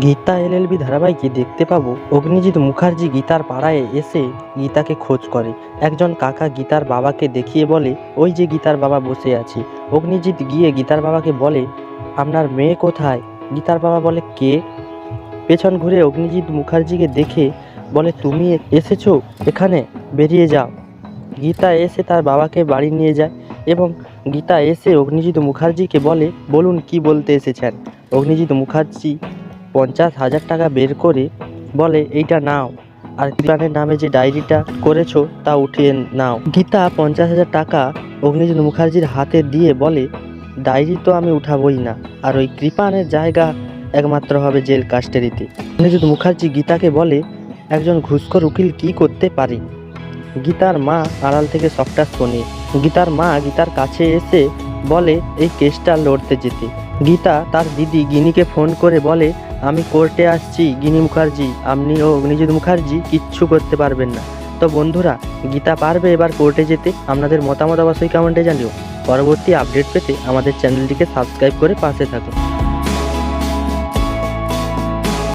Gita LLB ধারাবাহিকে দেখতে পাবো অগ্নিজিৎ মুখার্জি গীতার পাড়ায় এসে গীতাকে খোঁজ করে। একজন কাকা গীতার বাবাকে দেখিয়ে বলে, ওই যে গীতার বাবা বসে আছে। অগ্নিজিৎ গিয়ে গীতার বাবাকে বলে, আপনার মেয়ে কোথায়? গীতার বাবা বলে, কে? পেছন ঘুরে অগ্নিজিৎ মুখার্জিকে দেখে বলে, তুমি এসেছ? এখানে? বেরিয়ে যাও। গীতা এসে তার বাবাকে বাড়ি নিয়ে যায় এবং গীতা এসে অগ্নিজিৎ মুখার্জিকে বলে, বলুন কি বলতে এসেছেন? অগ্নিজিৎ মুখার্জি পঞ্চাশ হাজার টাকা বের করে বলে, এইটা নাও। আর কৃপানের নামে যে ডায়েরিটা করেছ, তা উঠিয়ে নাও। গীতা পঞ্চাশ হাজার টাকা অগ্নিজিৎ মুখার্জির হাতে দিয়ে বলে, ডায়েরি তো আমি উঠাবই না। আর ওই কৃপানের জায়গা একমাত্র হবে জেল কাস্টারিতে। অগ্নিজিৎ মুখার্জি গীতাকে বলে, একজন ঘুষখোর উকিল কি করতে পারে? গীতার মা আড়াল থেকে সবটা শোনে। গীতার মা গীতার কাছে এসে বলে, এই কেসটা লড়তে যেতে। গীতা তার দিদি গিনিকে ফোন করে বলে আমি কোর্টে আসছি, গিনি মুখার্জি। আপনি ও অগ্নিজিৎ মুখার্জি কিচ্ছু করতে পারবেন না। তো বন্ধুরা, গীতা পারবে এবার কোর্টে যেতে? আপনাদের মতামত অবশ্যই কমেন্টে জানিও। পরবর্তী আপডেট পেতে আমাদের চ্যানেলটিকে সাবস্ক্রাইব করে পাশে থাকুন।